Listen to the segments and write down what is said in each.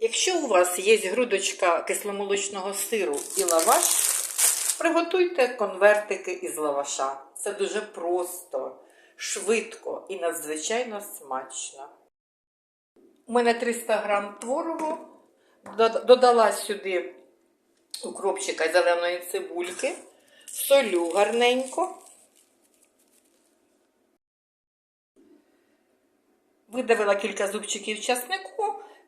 Якщо у вас є грудочка кисломолочного сиру і лаваш, приготуйте конвертики із лаваша. Це дуже просто, швидко і надзвичайно смачно. У мене 300 грам творогу, додала сюди укропчика зеленої цибульки, солю гарненько. Видавила кілька зубчиків часнику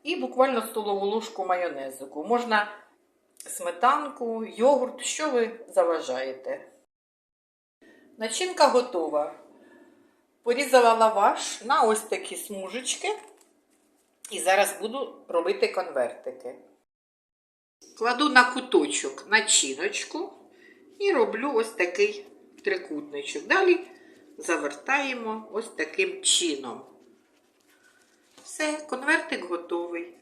і буквально столову ложку майонезику. Можна сметанку, йогурт, що ви заважаєте. Начинка готова. Порізала лаваш на ось такі смужечки. І зараз буду робити конвертики. Кладу на куточок начиночку і роблю ось такий трикутничок. Далі завертаємо ось таким чином. Все, конвертик готовий.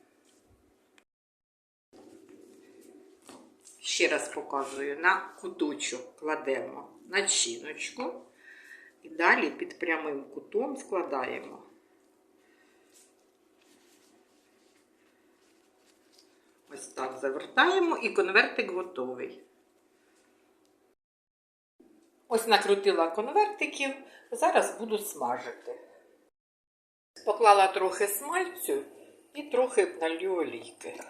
Ще раз показую, на куточок кладемо начиночку і далі під прямим кутом складаємо. Ось так завертаємо і конвертик готовий. Ось накрутила конвертиків, зараз буду смажити. Поклала трохи смальцю і трохи налью олійки.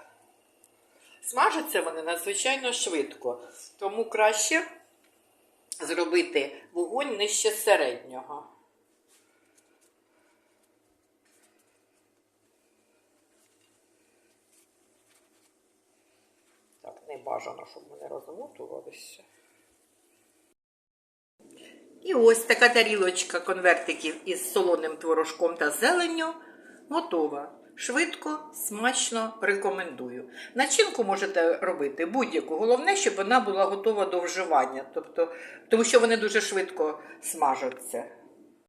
Смажаться вони надзвичайно швидко, тому краще зробити вогонь нижче середнього. Так, не бажано, щоб вони розмотувалися. І ось така тарілочка конвертиків із солоним творожком та зеленню готова. Швидко, смачно рекомендую. Начинку можете робити будь-яку. Головне, щоб вона була готова до вживання, тобто, тому що вони дуже швидко смажаться.